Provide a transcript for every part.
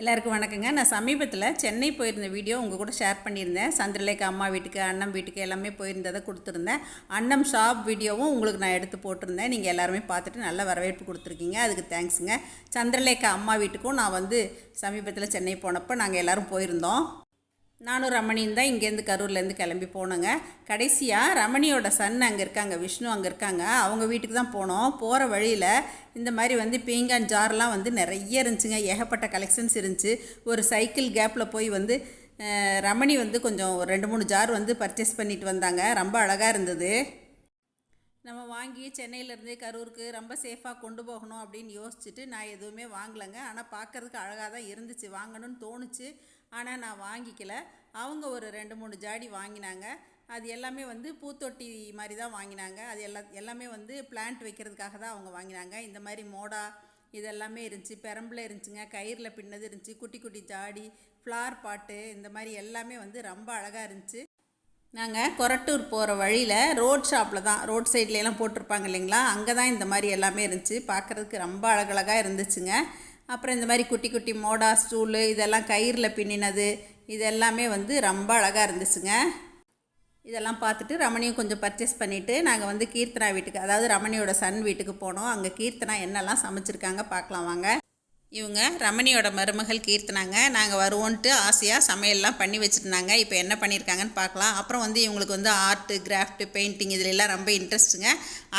எல்லாருக்கும் வணக்கங்க. நான் சமீபத்தில் சென்னை போயிருந்த வீடியோ உங்கள் கூட ஷேர் பண்ணியிருந்தேன். சந்திரலேகா அம்மா வீட்டுக்கு அண்ணன் வீட்டுக்கு எல்லாமே போயிருந்ததை கொடுத்துருந்தேன். அண்ணம் ஷாப் வீடியோவும் உங்களுக்கு நான் எடுத்து போட்டிருந்தேன். நீங்கள் எல்லாருமே பார்த்துட்டு நல்ல வரவேற்பு கொடுத்துருக்கீங்க. அதுக்கு தேங்க்ஸுங்க. சந்திரலேக்கா அம்மா வீட்டுக்கும் நான் வந்து சமீபத்தில் சென்னை போனப்போ நாங்கள் எல்லோரும் போயிருந்தோம். நானும் ரமணியும் தான் இங்கேருந்து கரூர்லேருந்து கிளம்பி போனோங்க. கடைசியாக ரமணியோட சன் அங்கே இருக்காங்க விஷ்ணு அங்கே இருக்காங்க. அவங்க வீட்டுக்கு தான் போனோம். போகிற வழியில் இந்த மாதிரி வந்து பீங்கான் ஜார்லாம் வந்து நிறைய இருந்துச்சுங்க. ஏகப்பட்ட கலெக்ஷன்ஸ் இருந்துச்சு. ஒரு சைக்கிள் கேப்பில் போய் வந்து ரமணி வந்து கொஞ்சம் ஒரு ரெண்டு மூணு ஜார் வந்து பர்ச்சேஸ் பண்ணிட்டு வந்தாங்க. ரொம்ப அழகாக இருந்தது. நம்ம வாங்கி சென்னையிலேருந்து கரூருக்கு ரொம்ப சேஃபாக கொண்டு போகணும் அப்படின்னு யோசிச்சுட்டு நான் எதுவுமே வாங்கலைங்க. ஆனால் பார்க்கறதுக்கு அழகாக தான் இருந்துச்சு. வாங்கணும்னு தோணுச்சு. ஆனால் நான் வாங்கிக்கல. அவங்க ஒரு ரெண்டு மூணு ஜாடி வாங்கினாங்க. அது எல்லாமே வந்து பூத்தொட்டி மாதிரி தான் வாங்கினாங்க. அது எல்லா எல்லாமே வந்து பிளான்ட் வைக்கிறதுக்காக தான் அவங்க வாங்கினாங்க. இந்த மாதிரி மோடா இதெல்லாமே இருந்துச்சு. பெரம்பில் இருந்துச்சுங்க. கயிறில் பின்னது இருந்துச்சு. குட்டி குட்டி ஜாடி ஃப்ளார் பாட்டு இந்த மாதிரி எல்லாமே வந்து ரொம்ப அழகாக இருந்துச்சு. நாங்கள் கொரட்டூர் போகிற வழியில் ரோட் ஷாப்பில் தான் ரோட் சைட்ல எல்லாம் போட்டிருப்பாங்க இல்லைங்களா? அங்கே தான் இந்த மாதிரி எல்லாமே இருந்துச்சு. பார்க்குறதுக்கு ரொம்ப அழகழகாக இருந்துச்சுங்க. அப்புறம் இந்த மாதிரி குட்டி குட்டி மோடா ஸ்டூலு இதெல்லாம் கயிறில் பின்னினது இதெல்லாமே வந்து ரொம்ப அழகாக இருந்துச்சுங்க. இதெல்லாம் பார்த்துட்டு ரமணியும் கொஞ்சம் பர்ச்சேஸ் பண்ணிவிட்டு நாங்கள் வந்து கீர்த்தனா வீட்டுக்கு அதாவது ரமணியோட சன் வீட்டுக்கு போனோம். அங்கே கீர்த்தனா என்னெல்லாம் சமைச்சிருக்காங்க பார்க்கலாம் வாங்க. இவங்க ரமணியோட மருமகள் கீர்த்தனாங்க. நாங்கள் வருவோன்ட்டு ஆசையாக சமையல்லாம் பண்ணி வச்சுருந்தாங்க. இப்போ என்ன பண்ணியிருக்காங்கன்னு பார்க்கலாம். அப்புறம் வந்து இவங்களுக்கு வந்து ஆர்ட்டு கிராஃப்ட்டு பெயிண்டிங் இதிலெல்லாம் ரொம்ப இன்ட்ரெஸ்ட்டுங்க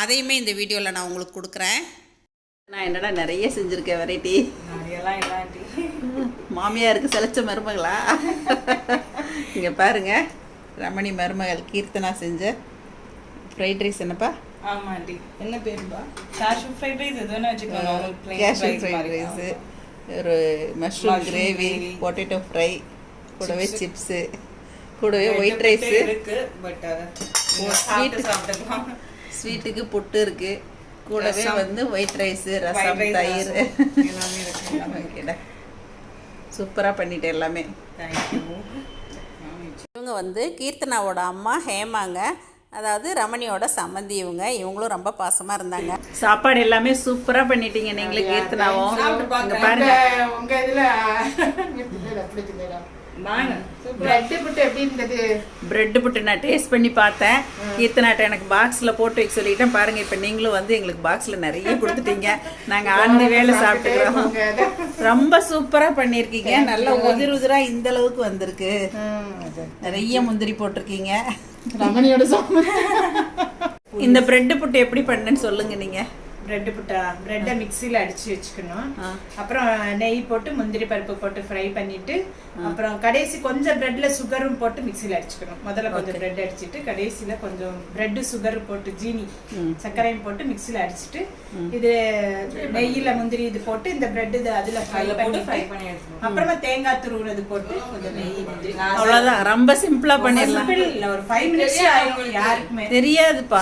அதையுமே இந்த வீடியோவில் நான் உங்களுக்கு கொடுக்குறேன். நான் என்னடா நிறைய செஞ்சுருக்கேன் வெரைட்டி? மாமியாருக்கு செலச்ச மருமகளா? இங்கே பாருங்க ரமணி மருமகள் கீர்த்தனா செஞ்ச ஃப்ரைட் ரைஸ் என்னப்பா? ஆமா ஆண்டி. என்ன பேருப்பா? கேஷ்யூ ஃப்ரைட் ரைஸ் எது வேணா வச்சுக்கோங்க கேஷ்யூ ஃப்ரைட் ரைஸு ஒரு மஷ்ரூம் கிரேவி. பொட்டேட்டோ ஃப்ரை கூடவே. சிப்ஸு கூடவே ஒயிட் ரைஸு இருக்கு பட் sweet. ஸ்வீட் சாப்பிடலாம் ஸ்வீட்டுக்கு புட்டு இருக்குது கூடவே. வந்து ஒயிட் ரைஸு ரசம் தயிர். எல்லாமே இருக்கு சூப்பராக பண்ணிட்டேன் எல்லாமே. இவங்க வந்து கீர்த்தனாவோட அம்மா ஹேமாங்க. அதாவது ரமணியோட சம்மந்தி இவங்க. இவங்களும் ரொம்ப பாசமாக இருந்தாங்க. சாப்பாடு எல்லாமே சூப்பராக பண்ணிட்டீங்க நீங்களே கீர்த்தனாவும். பாருங்க. உங்க இதுல பிரெட் புட்டு எப்படி இருந்தது? பிரெட் புட்டு நான் டேஸ்ட் பண்ணி பார்த்தேன். கீர்த்தனாட்ட எனக்கு பாக்ஸில் போட்டு வைக்க சொல்லிட்டேன். பாருங்க இப்போ நீங்களும் வந்து எங்களுக்கு பாக்ஸில் நிறைய கொடுத்துட்டீங்க. நாங்கள் ஆண்டு வேலை சாப்பிட்டுக்கிறோம். ரொம்ப சூப்பராக பண்ணியிருக்கீங்க. நல்லா உதிர் உதிராக இந்த அளவுக்கு வந்திருக்கு. நிறைய முந்திரி போட்டிருக்கீங்க. ரமணியோட இந்த பிரெட் புட்டு எப்படி பண்ணேன்னு சொல்லுங்க நீங்க. பிரெட் புட்டா பிரெட்டை மிக்ஸியில் அடிச்சு வச்சுக்கணும். அப்புறம் நெய் போட்டு முந்திரி பருப்பு போட்டு ஃப்ரை பண்ணிட்டு அப்புறம் கடைசி கொஞ்சம் பிரெட்ல சுகரும் போட்டு மிக்ஸியில் அடிச்சுக்கணும். முதல்ல கொஞ்சம் பிரெட் அடிச்சிட்டு கடைசியில கொஞ்சம் பிரெட் சுகர் போட்டு ஜீனி சர்க்கரையும் போட்டு மிக்ஸியில் அடிச்சிட்டு இது நெய்யில முந்திரி இது போட்டு இந்த பிரெட் இது அதுல ஃப்ரை பண்ணி அப்புறமா தேங்காய் துருவுறது போட்டு கொஞ்சம் நெய் முந்திரி அவ்வளோதான் ரொம்ப சிம்பிளா பண்ணிடலாம். இல்ல ஒரு ஃபைவ் மினிட்ஸ் யாருக்குமே. தெரியாதுப்பா.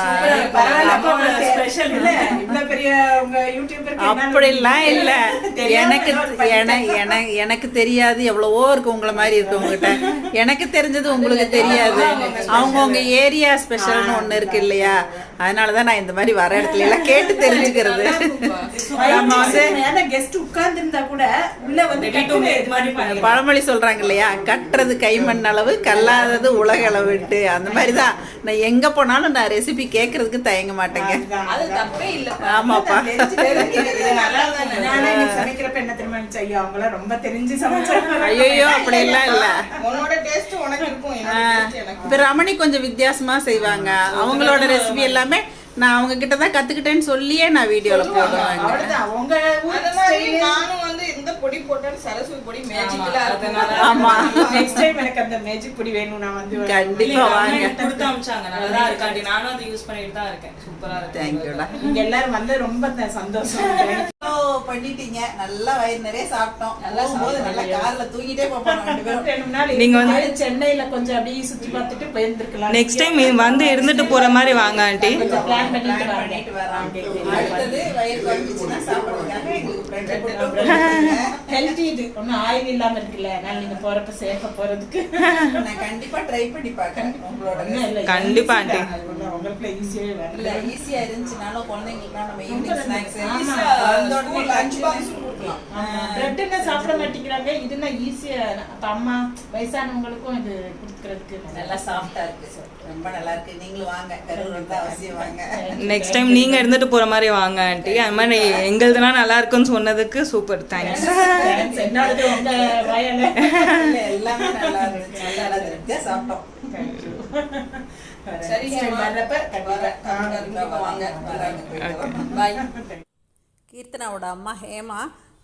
பரவாயில்ல ஸ்பெஷல் இல்ல பெரிய உங்க யூடியூபருக்கு அப்படிலாம் இல்ல. எனக்கு எனக்கு தெரியாது. எவ்வளவோ இருக்கு உங்களை மாதிரி இருக்கு உங்ககிட்ட எனக்கு தெரிஞ்சது உங்களுக்கு தெரியாது. அவங்கவுங்க ஏரியா ஸ்பெஷல்னு ஒண்ணு இருக்கு இல்லையா? அதனாலதான் நான் இந்த மாதிரி வர இடத்துல எல்லாம் கேட்டு தெரிஞ்சுக்கிறது. நம்ம வந்து கெஸ்ட் கூட உள்ள வந்து பழமொழி சொல்றாங்க இல்லையா கட்டுறது கைமண் அளவு கல்லாதது உலக அளவுட்டு அந்த மாதிரி தான் நான் எங்க போனாலும் நான் ரெசிபி கேட்கறதுக்கு தயங்க மாட்டேங்க. அது தப்பே இல்ல ஆமாப்பா சமைக்கிறப்ப என்ன? ஐயோ ரொம்ப தெரிஞ்சு சமைச்சாங்க. ஐயோ அப்படியெல்லாம் இல்ல. உன்னோட டேஸ்ட் உனக்கு இருக்கும். என்னோட taste எனக்கு இப்ப ரமணி கொஞ்சம் வித்தியாசமா செய்வாங்க. அவங்களோட ரெசிபி எல்லாமே நான் அவங்க கிட்ட தான் கத்துக்கிட்டேன்னு சொல்லியே நான் வீடியோல போடுவேன் உங்க நானும் வந்து இந்த பொடி போட்டேன் சரஸ்வதி பொடி மேஜிக்கலா இருக்கும். ஆமா. நெக்ஸ்ட் டைம் எனக்கு அந்த மேஜிக் பொடி வேணும் நான் வந்து கண்டிப்பா வாங்க. கொடுத்து அமிச்சாங்க. நல்லா இருக்காண்டி நானும் அதை யூஸ் பண்ணிட்டு தான் இருக்கேன். சூப்பரா இருக்கு. தேங்க்யூடா இங்க எல்லாரும் வந்து ரொம்ப சந்தோஷம். பண்ணிட்டீங்க. நல்லா வயிறு நிறைய சாப்பிட்டோம். போகும்போது நல்லா கார்ல தூங்கிட்டே போப்போம் ரெண்டு பேரும். ரெண்டு நாள் நீங்க வந்து- சென்னையில கொஞ்சம் அப்படியே சுத்தி பார்த்துட்டு போயிருந்துருக்கலாம். நெக்ஸ்ட் டைம் வந்து இருந்துட்டு போற மாதிரி வாங்க ஆண்டி. கொஞ்சம் பிளான் பண்ணிட்டு வரோம். அடுத்தது வயிறு குழம்பிச்சுன்னா சாப்பிடுறதுக்காக எங்களுக்கு bread போட்டு கொடுத்துருங்க. ஹெல்த்தி இது ஒன்றும் ஆயில் இல்லாம இருக்குல்ல அதனால நீங்க போறப்ப சேஃபா போறதுக்கு நான் கண்டிப்பா ட்ரை பண்ணி பார்க்கறேன் உங்களோட இல்ல, கண்டிப்பா, easy தான். aunty. அது ஒண்ணும் உங்களுக்கு ஈஸியாவே இல்ல வரல ஈஸியா இருந்துச்சுனாலும் குழந்தைங்களுக்குலாம் நம்ம ஈவினிங் ஸ்நாக்ஸ். லஞ்ச் பாக்ஸ் கொடுக்கலாம். பிரெட் என்ன சாப்பிட மாட்டேங்கிறாங்க? இதுனா ஈஸியா அம்மா வயசானவங்களுக்கும் இது கொடுக்கறதுக்கு நல்லா சாஃப்டா இருக்கு ரொம்ப நல்லா இருக்கு. நீங்களும் வாங்க. வந்து அவசியம் வாங்க. நெக்ஸ்ட் டைம் நீங்க இருந்துட்டு போற மாதிரி வாங்க ஆண்டி. அது மாதிரி எங்களுதுலாம் நல்லா இருக்குன்னு சொன்னதுக்கு சூப்பர் தேங்க்ஸ் Thanks. என்னோடது உங்க வயல. எல்லாமே நல்லா இருந்துச்சு நல்லா திருப்தியா சாப்பிட்டோம். கீர்த்தனாவோட அம்மா ஹேமா.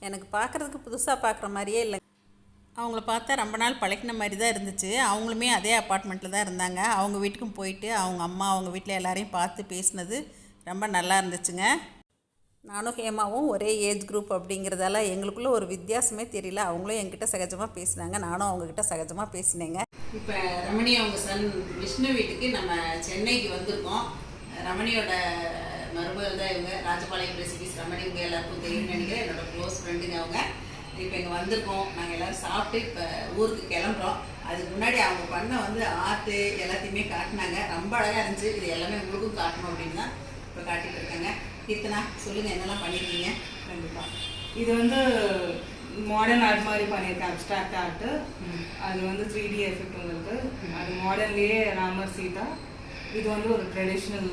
எனக்கு பார்க்குறதுக்கு புதுசாக பார்க்குற மாதிரியே இல்லை. அவங்கள பார்த்தா ரொம்ப நாள் பழக்கின மாதிரி தான் இருந்துச்சு. அவங்களுமே அதே அப்பார்ட்மெண்ட்டில் தான் இருந்தாங்க. அவங்க வீட்டுக்கும் போயிட்டு அவங்க அம்மா அவங்க வீட்டில் எல்லாரையும் பார்த்து பேசினது ரொம்ப நல்லா இருந்துச்சுங்க. நானும் ஹேமாவும் ஒரே ஏஜ் குரூப் அப்படிங்கிறதால எங்களுக்குள்ள ஒரு வித்தியாசமே தெரியல. அவங்களும் என்கிட்ட சகஜமாக பேசினாங்க. நானும் அவங்கக்கிட்ட சகஜமாக பேசினேங்க. இப்போ ரமணி அவங்க சன் விஷ்ணு வீட்டுக்கு நம்ம சென்னைக்கு வந்திருக்கோம். ரமணியோட மருமகள் தான் இவங்க. ராஜபாளையம் ரெசிபிஸ் ரமணி இவங்க எல்லாருக்கும் தெரியும் நினைக்கிறேன். என்னோட க்ளோஸ் ஃப்ரெண்டுங்க அவங்க. இப்போ இங்கே வந்திருக்கோம். நாங்கள் எல்லோரும் சாப்பிட்டு இப்போ ஊருக்கு கிளம்புறோம். அதுக்கு முன்னாடி அவங்க பண்ண வந்து ஆர்ட்டு எல்லாத்தையுமே காட்டினாங்க. ரொம்ப அழகாக இருந்துச்சு. இது எல்லாமே உங்களுக்கும் காட்டணும் அப்படின்னு தான் இப்போ காட்டிட்டு இருக்காங்க. கீர்த்தனா சொல்லுங்கள் என்னெல்லாம் பண்ணியிருக்கீங்க கண்டிப்பா. இது வந்து மாடர்ன் ஆர்ட் மாதிரி பண்ணியிருக்கேன். அப்டிராக்ட் ஆர்ட் அது வந்து த்ரீ டி எஃபெக்ட் உங்களுக்கு. அது மாடர்ன்லேயே ராமர் சீதா. இது வந்து ஒரு ட்ரெடிஷ்னல்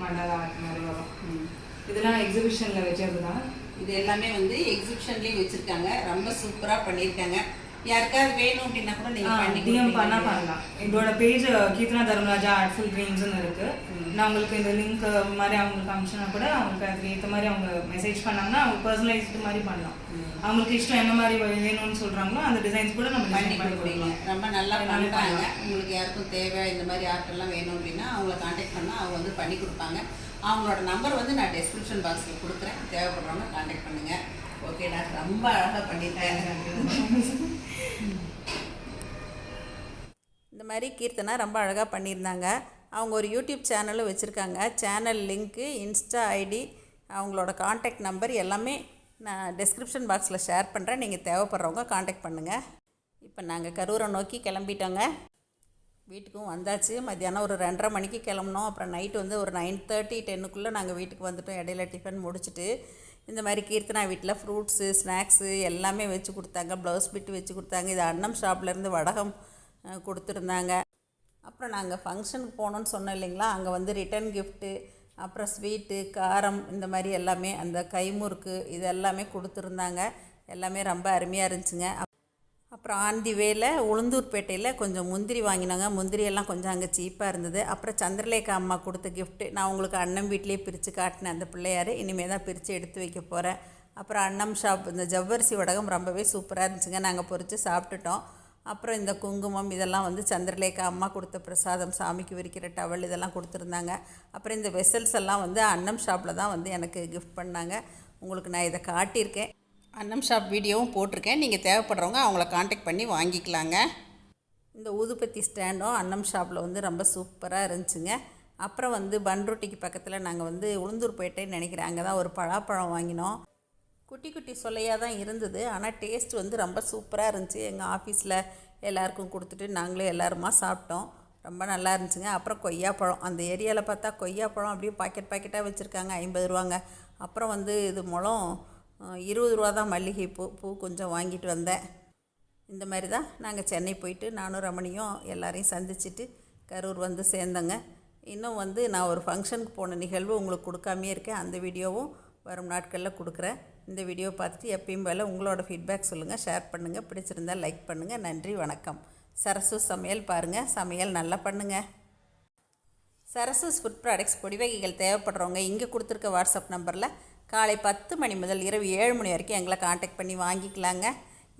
மண்டல ஆர்ட் மாதிரி வரும். இதெல்லாம் எக்ஸிபிஷனில் வச்சது தான் இது எல்லாமே வந்து எக்ஸிபிஷன்லேயும் வச்சுருக்காங்க. ரொம்ப சூப்பராக பண்ணியிருக்காங்க. யாருக்காவது வேணும் அப்படின்னா கூட நீங்கள் பண்ணி டிஎம் பண்ணா. பண்ணலாம். இதோட பேஜ் கீர்த்தனா தர்மராஜா ஆர்ட்ஃபுல் ட்ரீம்ஸ்னு இருக்கு. நான் உங்களுக்கு இந்த லிங்க் மாதிரி அவங்களுக்கு அனுப்பிச்சுனா கூட அவங்களுக்கு அதுக்கு ஏற்ற மாதிரி அவங்க மெசேஜ் பண்ணாங்கன்னா அவங்க பர்சனலைஸ்டு மாதிரி பண்ணலாம். அவங்களுக்கு இஷ்டம் என்ன மாதிரி வேணும்னு சொல்றாங்களோ அந்த டிசைன்ஸ் கூட நம்ம பண்ணி கொடுக்கலாம். ரொம்ப நல்லா பண்ணுறாங்க. உங்களுக்கு யாருக்கும் தேவை இந்த மாதிரி ஆர்ட்டெல்லாம் வேணும் அப்படின்னா அவங்கள காண்டாக்ட் பண்ணால் அவங்க வந்து பண்ணி கொடுப்பாங்க. அவங்களோட நம்பர் வந்து நான் டெஸ்கிரிப்ஷன் பாக்ஸில் கொடுக்குறேன். தேவைப்படுறவங்க காண்டாக்ட் பண்ணுங்கள் ஓகேடா ரொம்ப அழகாக பண்ணியிருக்காங்க மாதிரி கீர்த்தனா ரொம்ப அழகாக பண்ணியிருந்தாங்க. அவங்க ஒரு யூடியூப் சேனலும் வச்சுருக்காங்க. சேனல் லிங்க்கு இன்ஸ்டா ஐடி அவங்களோட காண்டாக்ட் நம்பர் எல்லாமே நான் டெஸ்கிரிப்ஷன் பாக்ஸில் ஷேர் பண்ணுறேன் நீங்கள் தேவைப்படுறவங்க காண்டாக்ட் பண்ணுங்கள் இப்போ நாங்கள் கரூரை நோக்கி கிளம்பிட்டோங்க. வீட்டுக்கும் வந்தாச்சு. மத்தியானம் ஒரு ரெண்டரை மணிக்கு கிளம்புனோம். அப்புறம் நைட்டு வந்து ஒரு நைன் தேர்ட்டி டென்னுக்குள்ளே நாங்கள் வீட்டுக்கு வந்துட்டோம். இடையில டிஃபன் முடிச்சுட்டு இந்த மாதிரி கீர்த்தனா வீட்டில் ஃப்ரூட்ஸு ஸ்நாக்ஸு எல்லாமே வச்சு கொடுத்தாங்க. ப்ளவுஸ் பிட்டு வச்சு கொடுத்தாங்க. இது அன்னம் ஷாப்லேருந்து வடகம் கொடுத்துருந்தாங்க. அப்புறம் நாங்கள் ஃபங்க்ஷனுக்கு போனோன்னு சொன்னோம் இல்லைங்களா? அங்கே வந்து ரிட்டன் கிஃப்ட்டு அப்புறம் ஸ்வீட்டு காரம் இந்த மாதிரி எல்லாமே அந்த கைமுறுக்கு இது எல்லாமே கொடுத்துருந்தாங்க. எல்லாமே ரொம்ப அருமையாக இருந்துச்சுங்க. அப்புறம் ஆந்தி வேல உளுந்தூர்பேட்டையில் கொஞ்சம் முந்திரி வாங்கினாங்க. முந்திரி எல்லாம் கொஞ்சம் அங்கே சீப்பாக இருந்தது. அப்புறம் சந்திரலேகா அம்மா கொடுத்த கிஃப்ட்டு நான் உங்களுக்கு அண்ணன் வீட்லேயே பிரித்து காட்டினேன் அந்த பிள்ளையார். இனிமேல் தான் பிரித்து எடுத்து வைக்க போகிறேன் அப்புறம் அன்னம் ஷாப் இந்த ஜவ்வரிசி வடகம் ரொம்பவே சூப்பராக இருந்துச்சுங்க. நாங்கள் பொறித்து சாப்பிட்டுட்டோம். அப்புறம் இந்த குங்குமம் இதெல்லாம் வந்து சந்திரலேகா அம்மா கொடுத்த பிரசாதம் சாமிக்கு விரிக்கிற டவல் இதெல்லாம் கொடுத்துருந்தாங்க. அப்புறம் இந்த வெசல்ஸ் எல்லாம் வந்து அன்னம் ஷாப்பில் தான் வந்து எனக்கு கிஃப்ட் பண்ணாங்க. உங்களுக்கு நான் இதை காட்டியிருக்கேன். அன்னம் ஷாப் வீடியோவும் போட்டிருக்கேன். நீங்கள் தேவைப்படுறவங்க அவங்கள காண்டாக்ட் பண்ணி வாங்கிக்கலாங்க. இந்த ஊதுபத்தி ஸ்டாண்டும் அன்னம் ஷாப்பில் வந்து ரொம்ப சூப்பராக இருந்துச்சுங்க. அப்புறம் வந்து பன்ரொட்டிக்கு பக்கத்தில் நாங்கள் வந்து உளுந்தூர்பேட்டைன்னு நினைக்கிறேன். அங்கே தான் ஒரு பலாப்பழம் வாங்கினோம். குட்டி குட்டி சொல்லையாக தான் இருந்தது. ஆனால் டேஸ்ட் வந்து ரொம்ப சூப்பராக இருந்துச்சு. எங்கள் ஆஃபீஸில் எல்லாருக்கும் கொடுத்துட்டு நாங்களே எல்லாருமா சாப்பிட்டோம். ரொம்ப நல்லா இருந்துச்சுங்க. அப்புறம் கொய்யாப்பழம் அந்த ஏரியாவில் பார்த்தா கொய்யாப்பழம் அப்படியே பாக்கெட் பாக்கெட்டாக வச்சுருக்காங்க. ஐம்பது ரூபாங்க. அப்புறம் வந்து இது முளம் இருபது ரூபா தான் மல்லிகை பூ. பூ கொஞ்சம் வாங்கிட்டு வந்தேன். இந்த மாதிரி தான் நாங்கள் சென்னை போயிட்டு நானும் ரமணியும் எல்லாரையும் சந்திச்சுட்டு கரூர் வந்து சேர்ந்தோங்க. இன்னும் வந்து நான் ஒரு ஃபங்க்ஷனுக்கு போன நிகழ்வு உங்களுக்கு கொடுக்காமே இருக்கேன். அந்த வீடியோவும் வரும் நாட்களில் கொடுக்குறேன். இந்த வீடியோ பார்த்துட்டு எப்பயும் போல் உங்களோட ஃபீட்பேக் சொல்லுங்கள் ஷேர் பண்ணுங்கள் பிடிச்சிருந்தா லைக் பண்ணுங்கள் நன்றி வணக்கம். சரசு சமையல் பாருங்கள் சமையல் நல்லா பண்ணுங்கள் சரசஸ் ஃபுட் ப்ராடக்ட்ஸ் பொடி வகைகள் தேவைப்படுறவங்க இங்கே கொடுத்துருக்க வாட்ஸ்அப் நம்பரில் காலை பத்து மணி முதல் இரவு ஏழு மணி வரைக்கும் எங்களை காண்டாக்ட் பண்ணி வாங்கிக்கலாங்க.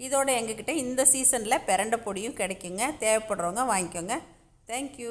இதோட எங்ககிட்ட இந்த சீசனில் பிரண்டை பொடியும் கிடைக்குங்க. தேவைப்படுறவங்க வாங்கிக்கோங்க. தேங்க்யூ